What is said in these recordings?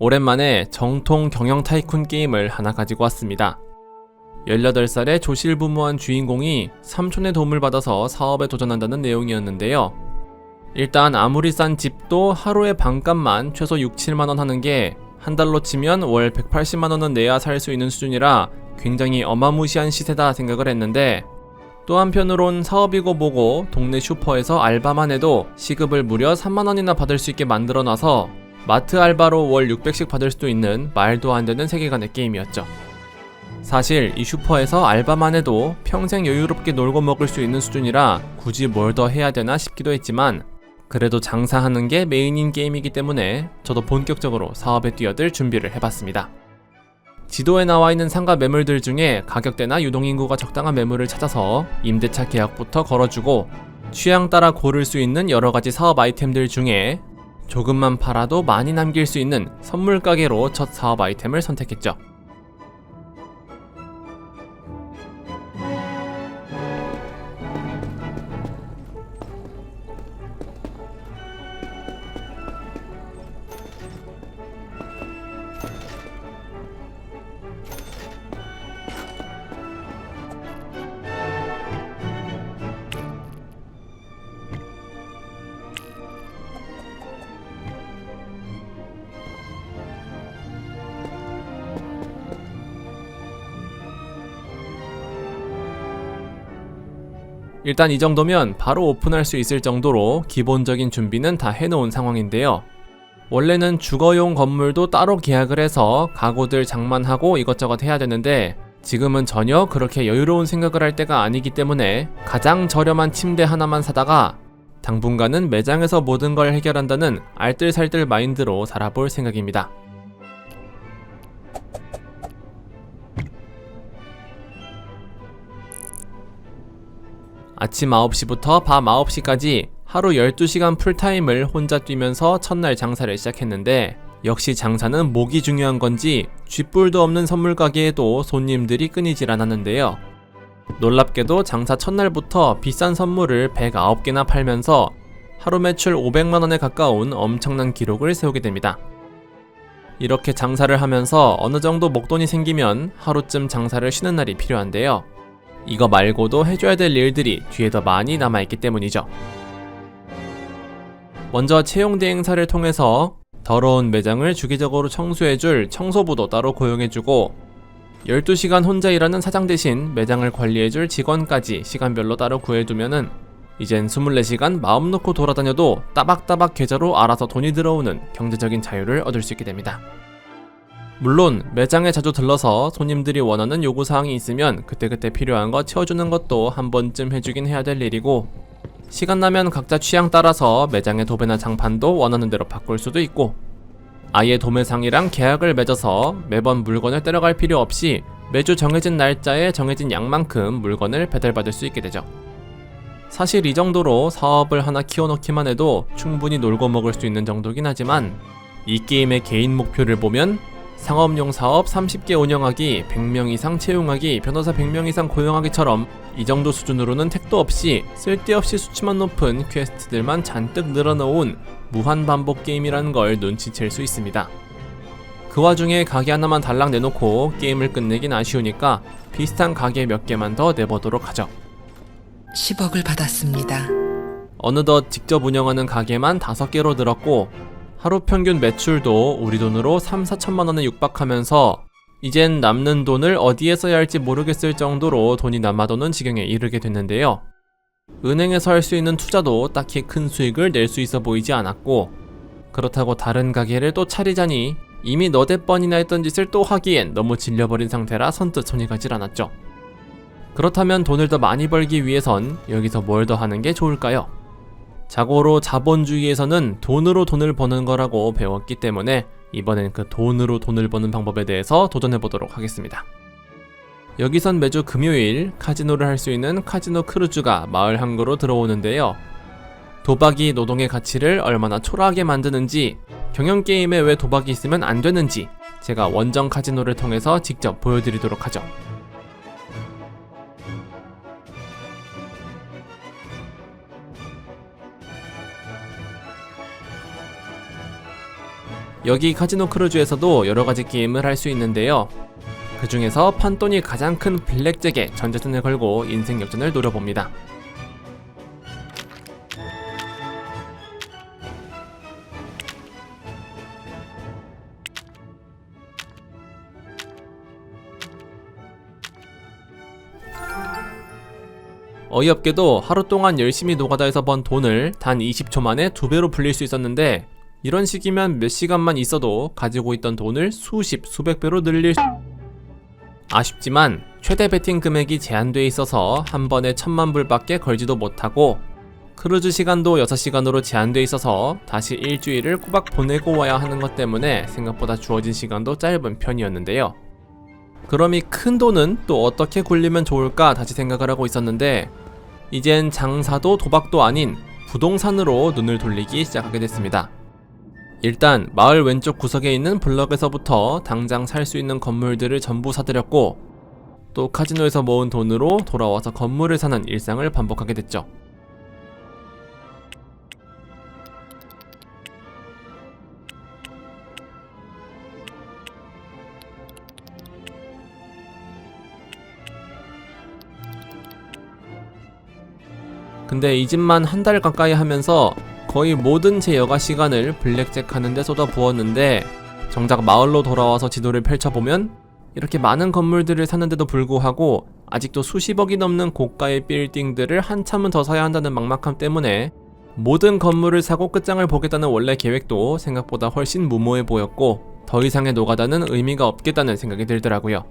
오랜만에 정통 경영 타이쿤 게임을 하나 가지고 왔습니다. 18살의 조실부무한 주인공이 삼촌의 도움을 받아서 사업에 도전한다는 내용이었는데요. 일단 아무리 싼 집도 하루에 반값만 최소 6, 7만원 하는 게 한 달로 치면 월 180만원은 내야 살 수 있는 수준이라 굉장히 어마무시한 시세다 생각을 했는데 또 한편으론 사업이고 뭐고 동네 슈퍼에서 알바만 해도 시급을 무려 3만원이나 받을 수 있게 만들어 놔서 마트 알바로 월 600씩 받을 수도 있는 말도 안 되는 세계관의 게임이었죠. 사실 이 슈퍼에서 알바만 해도 평생 여유롭게 놀고 먹을 수 있는 수준이라 굳이 뭘 더 해야 되나 싶기도 했지만 그래도 장사하는 게 메인인 게임이기 때문에 저도 본격적으로 사업에 뛰어들 준비를 해봤습니다. 지도에 나와 있는 상가 매물들 중에 가격대나 유동인구가 적당한 매물을 찾아서 임대차 계약부터 걸어주고 취향 따라 고를 수 있는 여러 가지 사업 아이템들 중에 조금만 팔아도 많이 남길 수 있는 선물 가게로 첫 사업 아이템을 선택했죠. 일단 이 정도면 바로 오픈할 수 있을 정도로 기본적인 준비는 다 해놓은 상황인데요. 원래는 주거용 건물도 따로 계약을 해서 가구들 장만하고 이것저것 해야 되는데 지금은 전혀 그렇게 여유로운 생각을 할 때가 아니기 때문에 가장 저렴한 침대 하나만 사다가 당분간은 매장에서 모든 걸 해결한다는 알뜰살뜰 마인드로 살아볼 생각입니다. 아침 9시부터 밤 9시까지 하루 12시간 풀타임을 혼자 뛰면서 첫날 장사를 시작했는데 역시 장사는 목이 중요한 건지 쥐뿔도 없는 선물 가게에도 손님들이 끊이질 않았는데요. 놀랍게도 장사 첫날부터 비싼 선물을 109개나 팔면서 하루 매출 500만원에 가까운 엄청난 기록을 세우게 됩니다. 이렇게 장사를 하면서 어느 정도 목돈이 생기면 하루쯤 장사를 쉬는 날이 필요한데요. 이거 말고도 해줘야 될 일들이 뒤에 더 많이 남아있기 때문이죠. 먼저 채용대 행사를 통해서 더러운 매장을 주기적으로 청소해줄 청소부도 따로 고용해주고 12시간 혼자 일하는 사장 대신 매장을 관리해줄 직원까지 시간별로 따로 구해두면은 이젠 24시간 마음 놓고 돌아다녀도 따박따박 계좌로 알아서 돈이 들어오는 경제적인 자유를 얻을 수 있게 됩니다. 물론 매장에 자주 들러서 손님들이 원하는 요구사항이 있으면 그때그때 필요한 거 채워주는 것도 한 번쯤 해주긴 해야 될 일이고 시간 나면 각자 취향 따라서 매장의 도배나 장판도 원하는 대로 바꿀 수도 있고 아예 도매상이랑 계약을 맺어서 매번 물건을 때려갈 필요 없이 매주 정해진 날짜에 정해진 양만큼 물건을 배달받을 수 있게 되죠. 사실 이 정도로 사업을 하나 키워놓기만 해도 충분히 놀고 먹을 수 있는 정도긴 하지만 이 게임의 개인 목표를 보면 상업용 사업 30개 운영하기, 100명 이상 채용하기, 변호사 100명 이상 고용하기처럼 이 정도 수준으로는 택도 없이 쓸데없이 수치만 높은 퀘스트들만 잔뜩 늘어놓은 무한 반복 게임이라는 걸 눈치챌 수 있습니다. 그 와중에 가게 하나만 달랑 내놓고 게임을 끝내긴 아쉬우니까 비슷한 가게 몇 개만 더 내보도록 하죠. 10억을 받았습니다. 어느덧 직접 운영하는 가게만 5개로 늘었고 하루 평균 매출도 우리 돈으로 3, 4천만 원에 육박하면서 이젠 남는 돈을 어디에 써야 할지 모르겠을 정도로 돈이 남아도는 지경에 이르게 됐는데요. 은행에서 할 수 있는 투자도 딱히 큰 수익을 낼 수 있어 보이지 않았고 그렇다고 다른 가게를 또 차리자니 이미 너댓 번이나 했던 짓을 또 하기엔 너무 질려버린 상태라 선뜻 손이 가질 않았죠. 그렇다면 돈을 더 많이 벌기 위해선 여기서 뭘 더 하는 게 좋을까요? 자고로 자본주의에서는 돈으로 돈을 버는 거라고 배웠기 때문에 이번엔 그 돈으로 돈을 버는 방법에 대해서 도전해 보도록 하겠습니다. 여기선 매주 금요일 카지노를 할 수 있는 카지노 크루즈가 마을 항구로 들어오는데요. 도박이 노동의 가치를 얼마나 초라하게 만드는지, 경영 게임에 왜 도박이 있으면 안 되는지 제가 원정 카지노를 통해서 직접 보여드리도록 하죠. 여기 카지노 크루즈에서도 여러 가지 게임을 할 수 있는데요. 그 중에서 판돈이 가장 큰 블랙잭에 전재산을 걸고 인생 역전을 노려봅니다. 어이없게도 하루 동안 열심히 노가다해서 번 돈을 단 20초 만에 두 배로 불릴 수 있었는데 이런 식이면 몇 시간만 있어도 가지고 있던 돈을 수십, 수백 배로 늘릴 수... 아쉽지만 최대 베팅 금액이 제한돼 있어서 한 번에 천만 불밖에 걸지도 못하고 크루즈 시간도 6시간으로 제한돼 있어서 다시 일주일을 꼬박 보내고 와야 하는 것 때문에 생각보다 주어진 시간도 짧은 편이었는데요. 그럼 이 큰 돈은 또 어떻게 굴리면 좋을까 다시 생각을 하고 있었는데 이젠 장사도 도박도 아닌 부동산으로 눈을 돌리기 시작하게 됐습니다. 일단 마을 왼쪽 구석에 있는 블럭에서부터 당장 살 수 있는 건물들을 전부 사들였고 또 카지노에서 모은 돈으로 돌아와서 건물을 사는 일상을 반복하게 됐죠. 근데 이 집만 한 달 가까이 하면서 거의 모든 제 여가 시간을 블랙잭 하는데 쏟아 부었는데 정작 마을로 돌아와서 지도를 펼쳐보면 이렇게 많은 건물들을 사는데도 불구하고 아직도 수십억이 넘는 고가의 빌딩들을 한참은 더 사야 한다는 막막함 때문에 모든 건물을 사고 끝장을 보겠다는 원래 계획도 생각보다 훨씬 무모해 보였고 더 이상의 노가다는 의미가 없겠다는 생각이 들더라고요.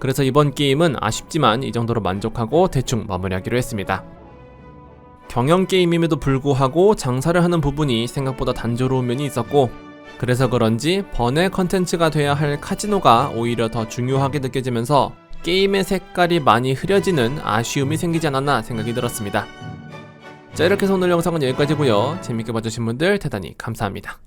그래서 이번 게임은 아쉽지만 이 정도로 만족하고 대충 마무리하기로 했습니다. 경영 게임임에도 불구하고 장사를 하는 부분이 생각보다 단조로운 면이 있었고 그래서 그런지 번외 컨텐츠가 돼야 할 카지노가 오히려 더 중요하게 느껴지면서 게임의 색깔이 많이 흐려지는 아쉬움이 생기지 않았나 생각이 들었습니다. 자 이렇게 해서 오늘 영상은 여기까지고요. 재밌게 봐주신 분들 대단히 감사합니다.